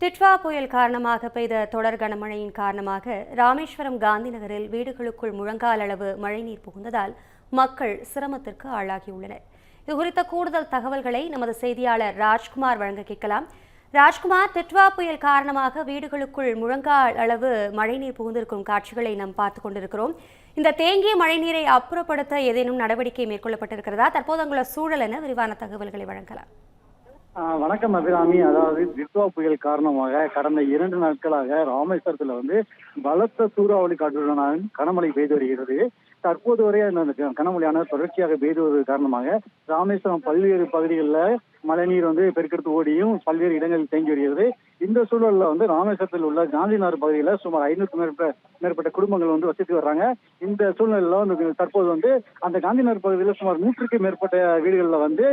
டிட்வா புயல் காரணமாக பெய்த தொடர் கனமழையின் காரணமாக ராமேஸ்வரம் காந்தி நகரில் வீடுகளுக்குள் முழங்கால் அளவு மழைநீர் புகுந்ததால் மக்கள் சிரமத்திற்கு ஆளாகியுள்ளனர். இது குறித்த கூடுதல் தகவல்களை நமது செய்தியாளர் ராஜ்குமார் வழங்க கேட்கலாம். ராஜ்குமார் டிட்வா புயல் காரணமாக வீடுகளுக்குள் முழங்கால் அளவு மழைநீர் புகுந்திருக்கும் காட்சிகளை நாம் பார்த்து கொண்டிருக்கிறோம். இந்த தேங்கிய மழைநீரை அப்புறப்படுத்த ஏதேனும் நடவடிக்கை மேற்கொள்ளப்பட்டிருக்கிறதா? தற்போது அங்குள்ள சூழல் என விரிவான தகவல்களை வழங்கலாம். வணக்கம் அபிராமி. அதாவது தித்வா புயல் காரணமாக கடந்த இரண்டு நாட்களாக ராமேஸ்வரத்துல வந்து பலத்த சூறாவளி காற்றுடன் கனமழை பெய்து வருகிறது. தற்போது வரை அந்த கனமழையானது தொடர்ச்சியாக பெய்து வருவது காரணமாக ராமேஸ்வரம் பல்வேறு பகுதிகளில் மழைநீர் வந்து பெருக்கெடுத்து ஓடியும் பல்வேறு இடங்களில் தேங்கி வருகிறது. இந்த சூழல்ல வந்து ராமேஸ்வரத்தில் உள்ள காந்திநகர் பகுதியில் சுமார் ஐநூறுக்கும் மேற்பட்ட மேற்பட்ட குடும்பங்கள் வந்து வசித்து வர்றாங்க. இந்த சூழ்நிலையில வந்து தற்போது வந்து அந்த காந்திநகர் பகுதியில் சுமார் நூற்றுக்கும் மேற்பட்ட வீடுகளில் வந்து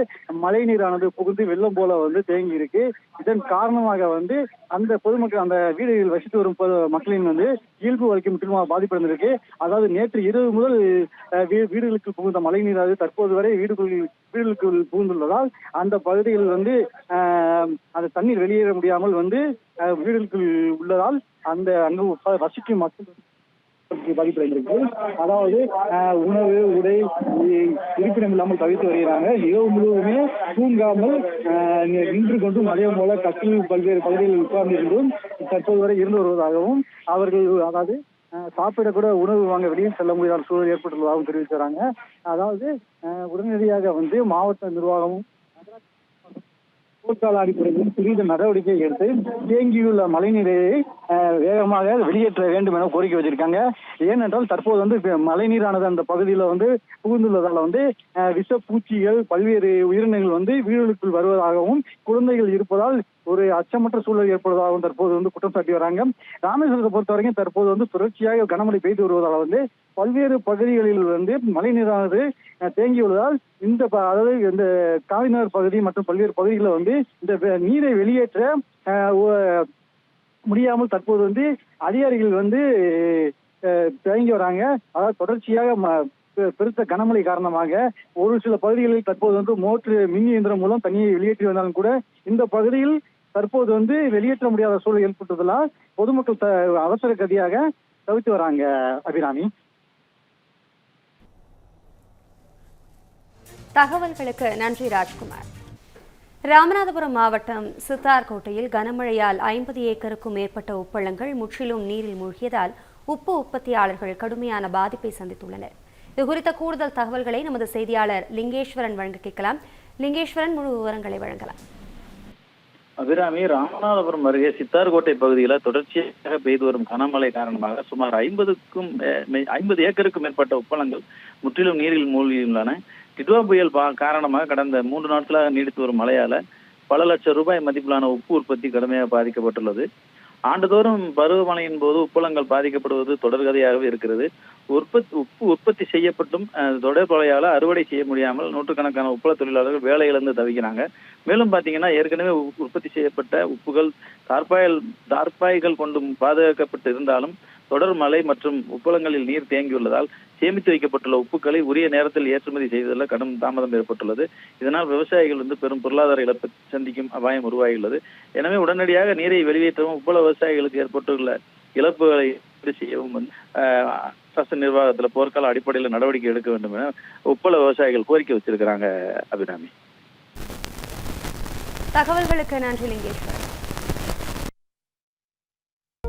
மழை நீரானது புகுந்து வெள்ளம் போல வந்து தேங்கி இருக்கு. இதன் காரணமாக வந்து அந்த பொதுமக்கள் அந்த வீடுகளில் வசித்து வரும் பொது மக்களின் வந்து இயல்பு வாழ்க்கை முற்றிலுமாக பாதிப்படைந்திருக்கு. அதாவது நேற்று இரவு முதல் வீடுகளுக்கு புகுந்த மழை நீரானது தற்போது வரை வீடுகளில் வீடுகளுக்குள் பூந்துள்ளதால் அந்த பகுதியில் வந்து அந்த தண்ணீர் வெளியேற முடியாமல் வந்து ஆஹ், வீடுகளுக்குள் உள்ளதால் அந்த அங்கு வசிக்கும் மக்கள் பாதிப்படைந்திருக்கு. அதாவது உணவு உடை இருப்பிடம் இல்லாமல் தவித்து வருகிறாங்க. இரவு முழுவதுமே தூங்காமல் நின்று கொண்டும் அதே போல கட்டில் பல்வேறு பகுதிகளில் உட்கார்ந்து இருந்தும் தற்போது வரை இருந்து வருவதாகவும் அவர்கள் அதாவது சாப்பிட கூட உணவு வாங்க வெளியே செல்ல முடியாத சூழல் ஏற்பட்டுள்ளதாகவும் தெரிவிக்கிறாங்க. அதாவது உடனடியாக வந்து மாவட்ட நிர்வாகமும் போர்க்கால அடிப்படையில் துரித நடவடிக்கை எடுத்து தேங்கியுள்ள மழைநீரை வேகமாக வெளியேற்ற வேண்டும் என கோரிக்கை வச்சிருக்காங்க. ஏனென்றால் தற்போது வந்து மழைநீரானது அந்த பகுதியில் வந்து புகுந்துள்ளதால வந்து விஷ விஷப்பூச்சிகள் பல்வேறு உயிரினங்கள் வந்து வீடுகளுக்குள் வருவதாகவும் குழந்தைகள் இருப்பதால் ஒரு அச்சமற்ற சூழல் ஏற்படுவதாகவும் தற்போது வந்து குற்றம் சாட்டி வராங்க. ராமேஸ்வரத்தை பொறுத்த வரைக்கும் தற்போது வந்து தொடர்ச்சியாக கனமழை பெய்து வருவதால் வந்து பல்வேறு பகுதிகளில் வந்து மழைநீரானது நீரானது தேங்கியுள்ளதால் இந்த ப- அதாவது இந்த காவிநகர் பகுதி மற்றும் பல்வேறு பகுதிகளில் வந்து இந்த நீரை வெளியேற்ற முடியாமல் தற்போது வந்து அதிகாரிகள் வந்து தேங்கி வராங்க. அதாவது தொடர்ச்சியாக ம- பெ- பெருத்த கனமழை காரணமாக ஒரு சில பகுதிகளில் தற்போது வந்து மோட்ரு மின் இயந்திரம் மூலம் தண்ணியை வெளியேற்றி வந்தாலும் கூட இந்த பகுதியில் தற்போது வந்து வெளியேற்ற முடியாத சூழல் ஏற்பட்டதெல்லாம் பொதுமக்கள் அவசர கதியாக தவித்து வராங்க அபிராமி. தகவல்களுக்கு நன்றி ராஜ்குமார். ராமநாதபுரம் மாவட்டம் சித்தார்கோட்டையில் கனமழையால் ஐம்பது ஏக்கருக்கும் மேற்பட்ட உப்பளங்கள் முற்றிலும் நீரில் மூழ்கியதால் உப்பு உற்பத்தியாளர்கள் கடுமையான பாதிப்பை சந்தித்துள்ளனர். இது குறித்த கூடுதல் தகவல்களை நமது செய்தியாளர் லிங்கேஸ்வரன் வழங்க கேட்கலாம். லிங்கேஸ்வரன் முழு விவரங்களை வழங்கலாம். அபிராமி ராமநாதபுரம் அருகே சித்தார்கோட்டை பகுதியில் தொடர்ச்சியாக பெய்து வரும் கனமழை காரணமாக சுமார் ஐம்பதுக்கும் ஐம்பது ஏக்கருக்கும் மேற்பட்ட உப்பளங்கள் முற்றிலும் நீரில் மூழ்கியுள்ளன. டிட்வா புயல் பா- காரணமாக கடந்த மூன்று நாட்களாக நீடித்து வரும் மழையால பல லட்சம் ரூபாய் மதிப்பிலான உப்பு உற்பத்தி கடுமையாக பாதிக்கப்பட்டுள்ளது. ஆண்டுதோறும் பருவமழையின் போது உப்பளங்கள் பாதிக்கப்படுவது தொடர்கதையாகவே இருக்கிறது. உற்பத்தி உப்பு உற்பத்தி செய்யப்பட்டும் அஹ், தொடர்பலையால அறுவடை செய்ய முடியாமல் நூற்றுக்கணக்கான உப்பள தொழிலாளர்கள் வேலை இழந்து தவிக்கிறாங்க. மேலும் பாத்தீங்கன்னா ஏற்கனவே உ- உற்பத்தி செய்யப்பட்ட உப்புகள் தார்பாயல் தார்பாய்கள் கொண்டு பாதுகாக்கப்பட்டு இருந்தாலும் தொடர் மழை மற்றும் உப்பளங்களில் நீர் தேங்கியுள்ளதால் சேமித்து வைக்கப்பட்டுள்ள உப்புக்களை உரிய நேரத்தில் ஏற்றுமதி செய்வதில் கடும் தாமதம் ஏற்பட்டுள்ளது. இதனால் விவசாயிகள் வந்து பெரும் பொருளாதார இழப்பை சந்திக்கும் அபாயம் உருவாகியுள்ளது. எனவே உடனடியாக நீரை வெளியேற்றவும் உப்பள விவசாயிகளுக்கு ஏற்பட்டுள்ள இழப்புகளை செய்யவும் வந்து அரசு நிர்வாகத்துல போர்க்கால அடிப்படையில் நடவடிக்கை எடுக்க வேண்டும் என உப்பள விவசாயிகள் கோரிக்கை வச்சிருக்கிறாங்க அபிராமி. தகவல்களுக்கு நன்றி லிங்கேஸ்வர்.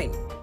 time.